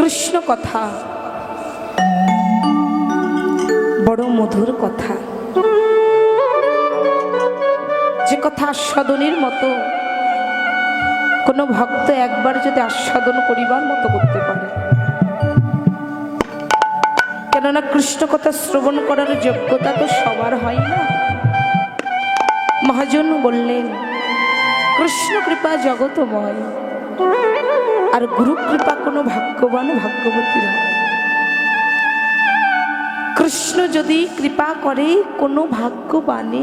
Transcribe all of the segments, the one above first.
কৃষ্ণ কথা। বড় মধুর কথা। যে কথা আস্বাদনের মতো, কোনো ভক্ত একবার যদি আস্বাদন করিবার মতো করতে পারে। কেননা কৃষ্ণ কথা শ্রবণ করার যোগ্যতা তো সবার হয় না। মহাজন বললেন, কৃষ্ণ কৃপা জগতময় আর গুরু কৃপা কোনো ভাগ্যবান ভাগ্যবতীর। কৃষ্ণ যদি কৃপা করে, কোনো ভাগ্যবানে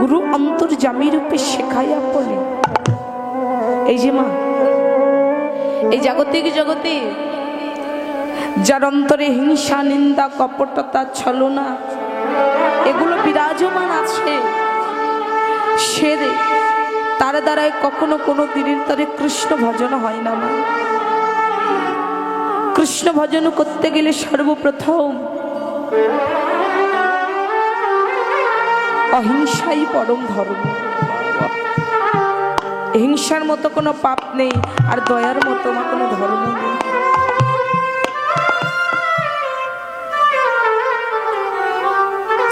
গুরু অন্তর্জামী রূপে শেখাইয়া বলে এই যে মা, এই জাগতিক জগতে যার অন্তরে হিংসা, নিন্দা, কপটতা, ছলনা, এগুলো বিরাজমান আছে, সে তার দ্বারাই কখনো কোনো দিনের তরে কৃষ্ণ ভজন হয় না, মা। কৃষ্ণ ভজন করতে গেলে সর্বপ্রথম অহিংসাই পরম ধর্ম। হিংসার মতো কোনো পাপ নেই, আর দয়ার মতো আমার কোনো ধর্ম নেই।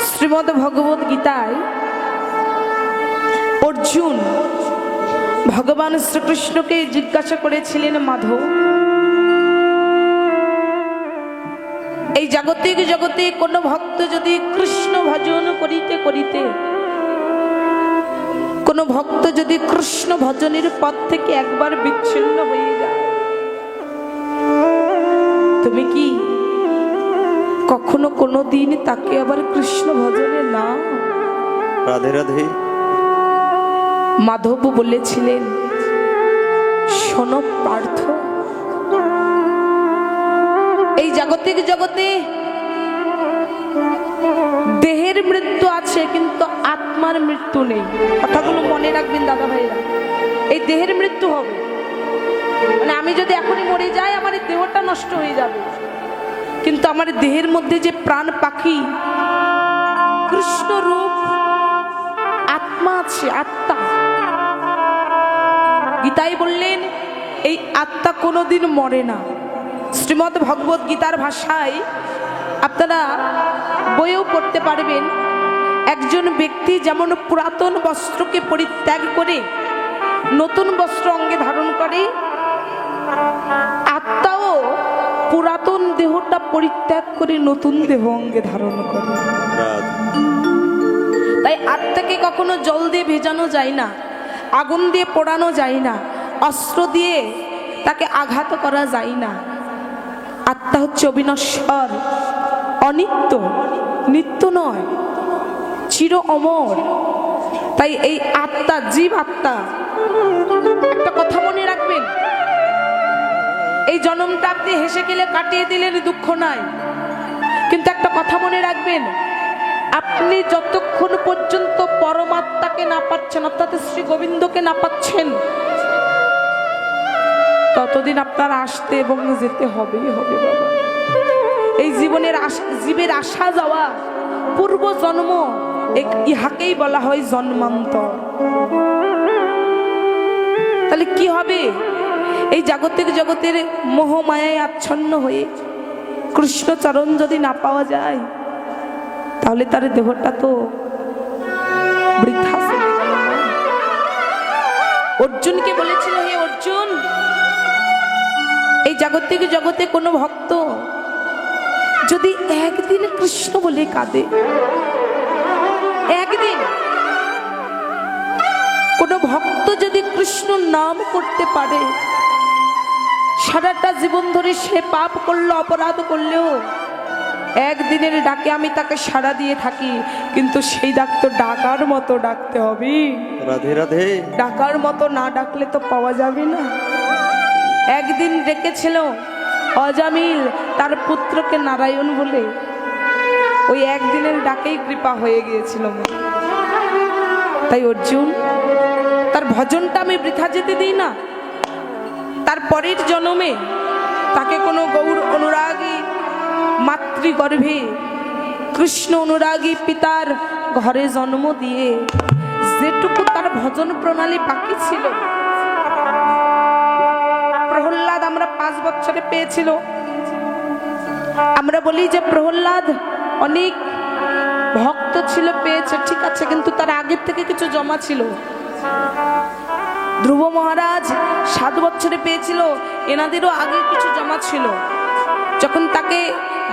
শ্রীমদ ভগবত গীতায় অর্জুন, ভগবান শ্রীকৃষ্ণকে জিজ্ঞাসা করেছিলেন, মাধব, এই জাগতিক জগতে কোনো ভক্ত যদি কৃষ্ণ ভজন করিতে করিতে, কোনো ভক্ত যদি কৃষ্ণ ভজনের পথ থেকে একবার বিচ্ছিন্ন হয়ে যায়, তুমি কি কখনো কোনো দিন তাকে আবার কৃষ্ণ ভজনে না রাধে রাধে। মাধব বলেছিলেন, শোনো পার্থ, এই জাগতিক জগতে দেহের মৃত্যু আছে, কিন্তু আত্মার মৃত্যু নেই। কথাগুলো মনে রাখবেন দাদা ভাইরা এই দেহের মৃত্যু হবে। মানে আমি যদি এখনই মরে যাই, আমার এই দেহটা নষ্ট হয়ে যাবে। কিন্তু আমার দেহের মধ্যে যে প্রাণ পাখি কৃষ্ণ রূপ আত্মা আছে, আত্মা। গীতাই বললেন এই আত্মা কোনোদিন মরে না। শ্রীমৎ ভগবত গীতার ভাষায় আপনারা বইও পড়তে পারবেন একজন ব্যক্তি যেমন পুরাতন বস্ত্রকে পরিত্যাগ করে নতুন বস্ত্র অঙ্গে ধারণ করে আত্মাও পুরাতন দেহটা পরিত্যাগ করে নতুন দেহ অঙ্গে ধারণ করে। তাই আত্মাকে কখনো জল দিয়ে ভেজানো যায় না। আগুন দিয়ে পোড়ানো যায় না, অস্ত্র দিয়ে তাকে আঘাত করা যায় না। আত্মা হচ্ছে অবিনশ্বর, অনিত্য, নিত্য নয়, চির অমর। তাই এই আত্মা, জীব আত্মা, একটা কথা মনে রাখবেন, এই জন্মটা আপনি হেসে গেলে কাটিয়ে দিলেন, দুঃখ নাই। কিন্তু একটা কথা মনে রাখবেন আপনি যতক্ষণ পর্যন্ত পরমাত্মাকে না পাচ্ছেন, অর্থাৎ শ্রী গোবিন্দকে না পাচ্ছেন, ততদিন আপনার আসতে এবং যেতে হবেই হবে বাবা। এই জীবনের জীবের আসা যাওয়া, পূর্ব জন্ম ইহাকেই বলা হয় জন্মান্তর। তাহলে কি হবে? এই জাগতিক জগতের মোহমায়ায় আচ্ছন্ন হয়ে কৃষ্ণচরণ যদি না পাওয়া যায় তাহলে তার দেহটা তো। অর্জুনকে বলেছিল, হে অর্জুন, এই জাগতিক জগতে কোনো ভক্ত যদি একদিন কৃষ্ণ বলে কাঁদে, একদিন কোনো ভক্ত যদি কৃষ্ণ নাম করতে পারে, সারাটা জীবন ধরে সে পাপ করল, অপরাধ করলেও একদিনের ডাকে আমি তাকে সাড়া দিয়ে থাকি কিন্তু সেই ডাক তো ডাকার মতো ডাকতে হবে। রাধে রাধে। ডাকার মতো না ডাকলে তো পাওয়া যাবে না। একদিন ডেকেছিল অজামিল তার পুত্রকে নারায়ণ বলে। ওই একদিনের ডাকেই কৃপা হয়ে গিয়েছিল তাই অর্জুন তার ভজনটা আমি বৃথা যেতে দিই না। তার পরের জন্মে তাকে কোনো গৌর অনুরাগী মাতৃগর্ভে কৃষ্ণ অনুরাগী পিতার ঘরে জন্ম দিয়ে যেটুকু তার ভজন প্রণালী বাকি ছিল, প্রহ্লাদ আমরা পাঁচ বছরে পেয়েছিল। আমরা বলি যে প্রহ্লাদ অনেক ভক্ত ছিল, পেয়েছে, ঠিক আছে, কিন্তু তার আগের থেকে কিছু জমা ছিল। ধ্রুব মহারাজ সাত বছরে পেয়েছিল, এনাদেরও আগে কিছু জমা ছিল। যখন তাকে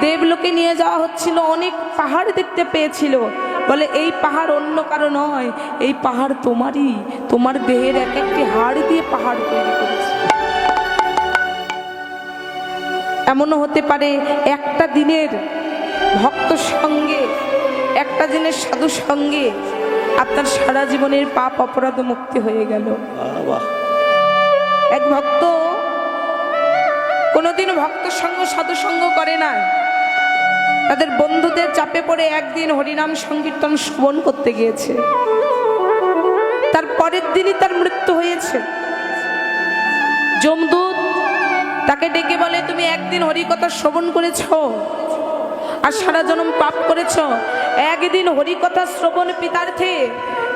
দেবলোকে নিয়ে যাওয়া হচ্ছিল অনেক পাহাড় দেখতে পেয়েছিল। বলে এই পাহাড় অন্য কারও নয় এই পাহাড় তোমারই। তোমার দেহের এক একটি হাড় দিয়ে পাহাড় তৈরি করেছে। এমনও হতে পারে একটা দিনের ভক্ত সঙ্গে একটা দিনের সাধু সঙ্গে আপনার সারা জীবনের পাপ অপরাধ মুক্তি হয়ে গেল। এক ভক্ত কোনোদিন ভক্ত সঙ্গ সাধুসঙ্গ করে না। তাদের বন্ধুদের চাপে পড়ে একদিন হরিনাম সংকীর্তন শ্রবণ করতে গিয়েছে। তার পরের দিনই তার মৃত্যু হয়েছে। যমদূত তাকে ডেকে বলে, তুমি একদিন হরিকথা শ্রবণ করেছ আর সারা জনম পাপ করেছ। একদিন হরিকথা শ্রবণ পিতার্থে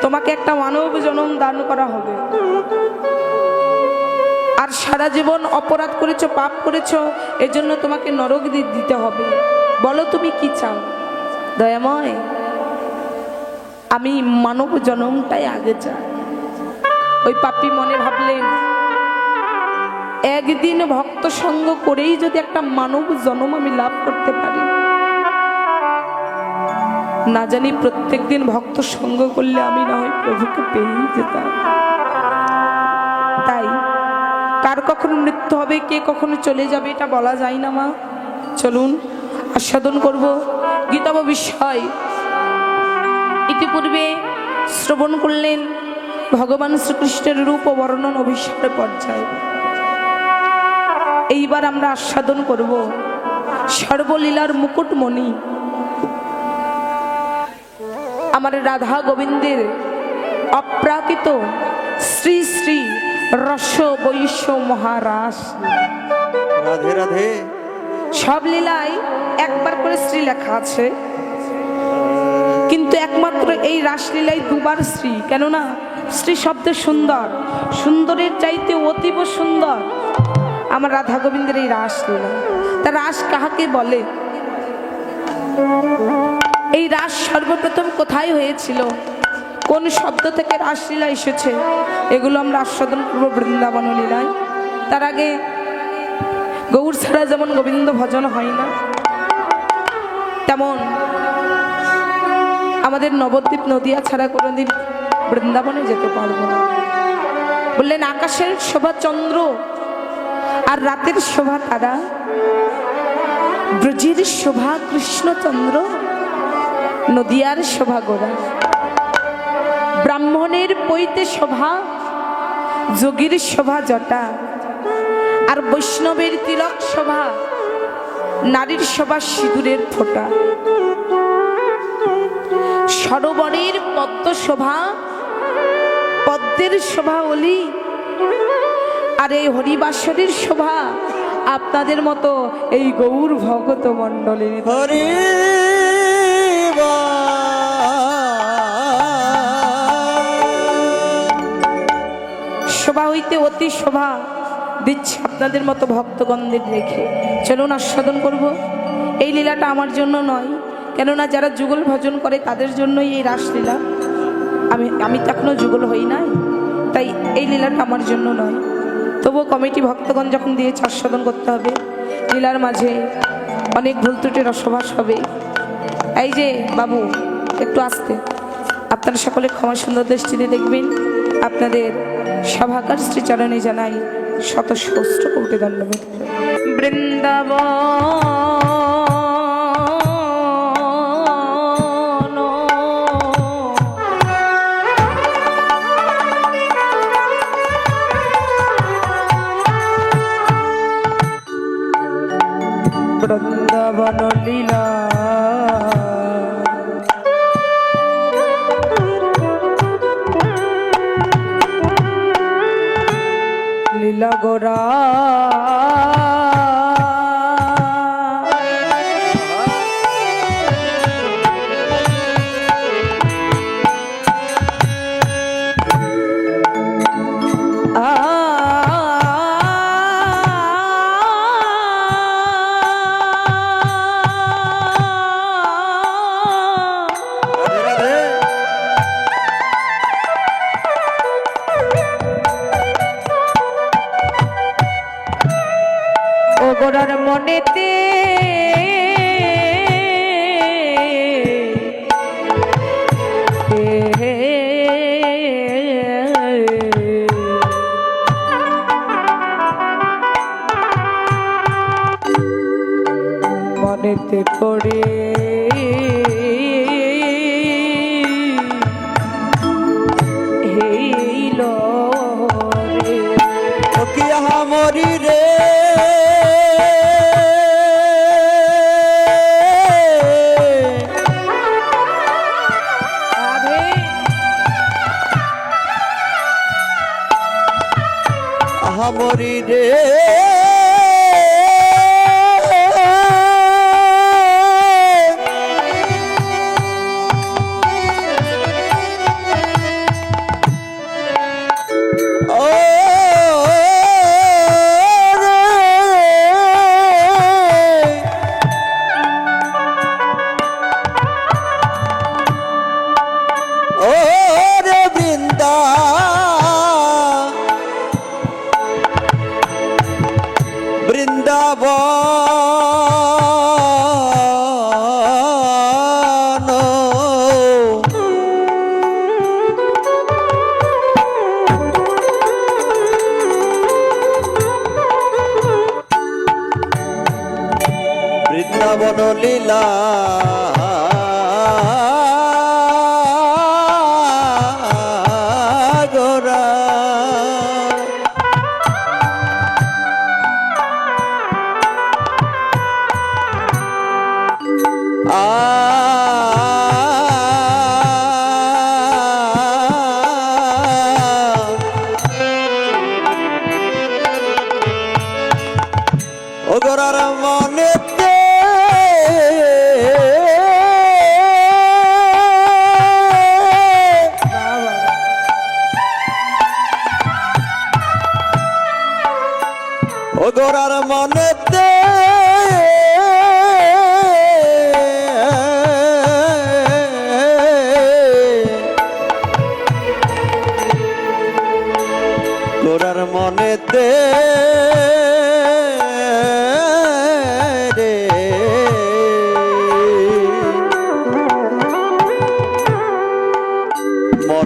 তোমাকে একটা মানব জনম দান করা হবে। আর সারা জীবন অপরাধ করেছ, পাপ করেছ, এজন্য তোমাকে নরক দিতে হবে। বলো তুমি কি চাও? দয়াময়, আমি মানব জনমটাই আগে চাই। ওই পাপি মনে ভাবলেন, একদিন ভক্ত সঙ্গ করেই যদি একটা মানব জনম আমি লাভ করতে পারি। না জানি প্রত্যেকদিন ভক্ত সঙ্গ করলে আমি না হয় প্রভুকে পেয়েই যেতাম। কার কখন মৃত্যু হবে, কে কখনো চলে যাবে এটা বলা যায় না, মা। চলুন, আস্বাদন করব। গীতাব বিষয় ইতিপূর্বে শ্রবণ করলেন, ভগবান শ্রীকৃষ্ণের রূপ ও বর্ণন অভিষেকের পর্যায়ে। এইবার আমরা আস্বাদন করব সর্বলীলার মুকুটমণি। আমার রাধা গোবিন্দের অপ্রাকৃত শ্রী শ্রী রস বৈশ্য মহারাস রাধে রাধে। সব লীলায় একবার করে শ্রী লেখা আছে। কিন্তু একমাত্র এই রাসলীলায় দুবার শ্রী কেননা শ্রী শব্দ সুন্দর। সুন্দরের চাইতে অতীব সুন্দর আমার রাধা গোবিন্দের এই রাসলীলা। তা রাস কাহাকে বলে? এই রাস সর্বপ্রথম কোথায় হয়েছিল? কোন শব্দ থেকে রাসলীলা এসেছে? এগুলো আমরা আস্বাদন করব বৃন্দাবন লীলায়। তার আগে গৌর ছাড়া যেমন গোবিন্দ ভজন হয় না, তেমন আমাদের নবদ্বীপ নদিয়া ছাড়া কোনোদিন বৃন্দাবনে যেতে পারব না। বললেন, আকাশের শোভা চন্দ্র আর রাতের শোভা তারা, ব্রজের শোভা কৃষ্ণচন্দ্র, নদিয়ার শোভা গোরা। ব্রাহ্মণের পৈতে শোভা, যোগীর শোভা জটা। আর বৈষ্ণবের তিলক শোভা, নারীর শোভা সিঁদুরের ফোঁটা। সরোবরের পদ্ম শোভা, পদ্মের শোভা অলি। আর এই হরিবাসরের শোভা আপনাদের মতো এই গৌর ভগত মণ্ডলের। শোভা হইতে অতি শোভা দিচ্ছে আপনাদের মতো ভক্তগণদের রেখে চলুন আস্বাদন করব। এই লীলাটা আমার জন্য নয়, কেননা যারা যুগল ভজন করে তাদের জন্যই এই রাসলীলা। আমি আমি তো এখনও যুগল হই নাই, তাই এই লীলাটা আমার জন্য নয়। তবুও কমিটি ভক্তগণ যখন দিয়েছে আস্বাদন করতে হবে, লীলার মাঝে অনেক ভুল ত্রুটির রসভাস হবে। এই যে বাবু, একটু আসতে। আপনারা সকলে ক্ষমা সুন্দর দৃষ্টিতে দেখবেন। আপনাদের সভাকার শ্রীচরণে জানাই শত সহস্র কোটি দণ্ডবোধ বৃন্দাবন। বৃন্দাবন লীলা লীলা। রে। রাধে। রে।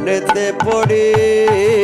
মনেতে পড়িল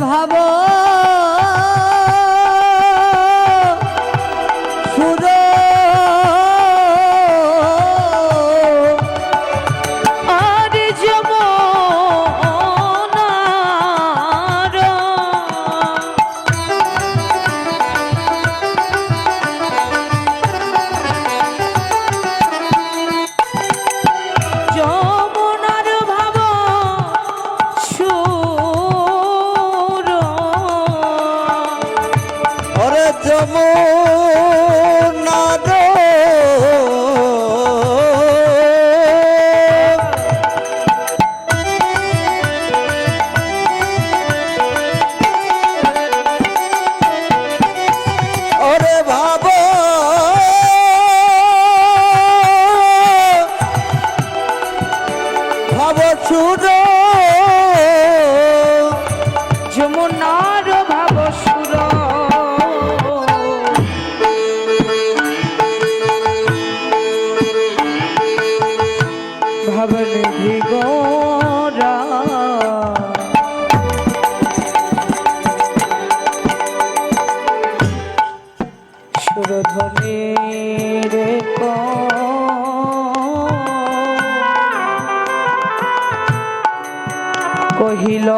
ভাব। ধনের কহিল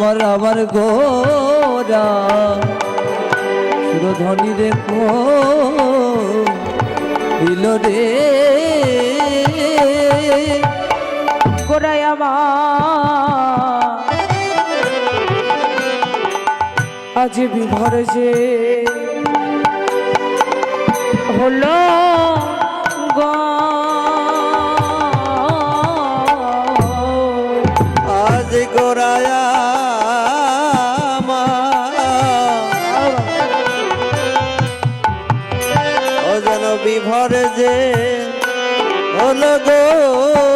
আমার আমার গোরা সুরধ্বনি রে দিল রে। গোড়ায় আমার। আজ বিভর যে হলো বিভর যে হল গো।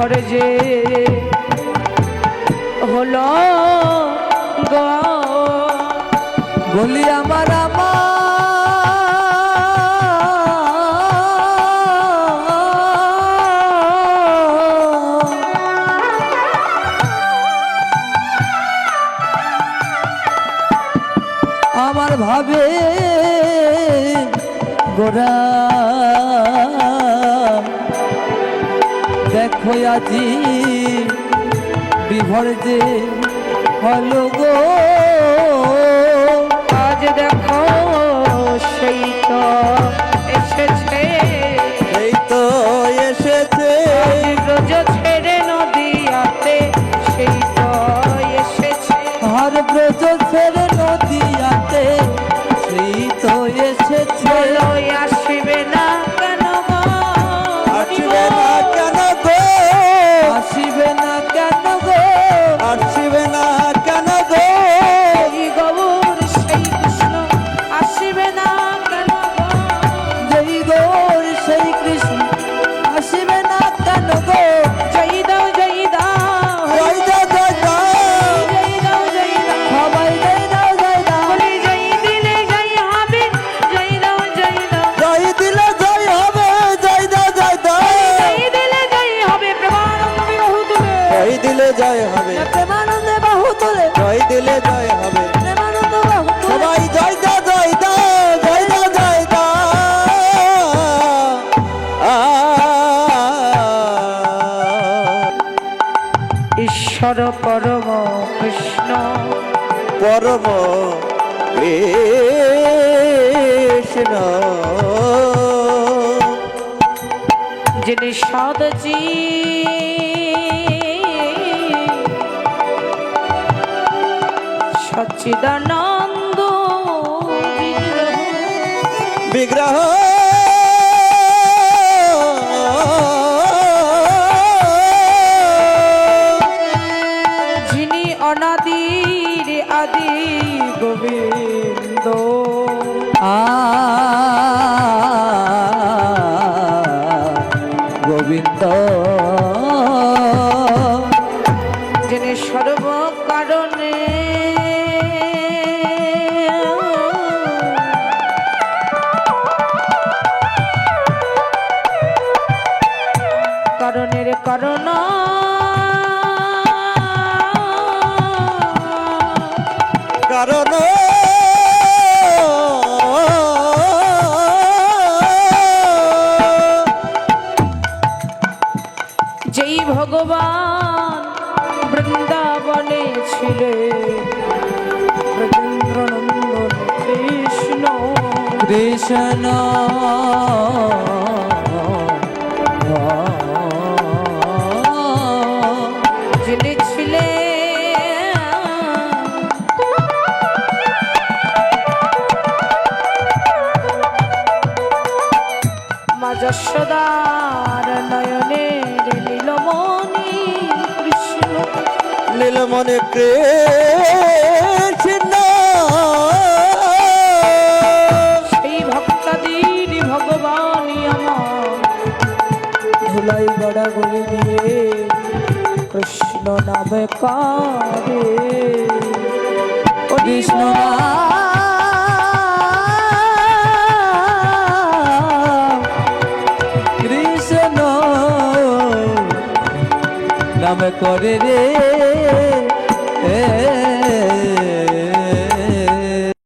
ঘর যে হলো গলি আমার নাচি বিভর যে হল গো। আজ দেখো সেই তো এসেছে বললে জয় হবে। সবাই জয় দা জয় দা জয় দা জয় দা ঈশ্বর পরম কৃষ্ণ। পরম কৃষ্ণ। যিনি সদজীব সচিদানন্দ বিগ্রহ। বিগ্রহ। কারণ। যেই ভগবান বৃন্দাবনে ছিলেন কৃষ্ণ। কৃষ্ণ। মা যশোদার নয়নের নীলমণি কৃষ্ণ। নীলমণি কৃষ্ণ। সেই ভক্তাদির ভগবানই আমার। ধুলাই গড়া গড়ি দিয়ে কৃষ্ণ নামে কারে কৃষ্ণ কৃষ্ণ করে রে?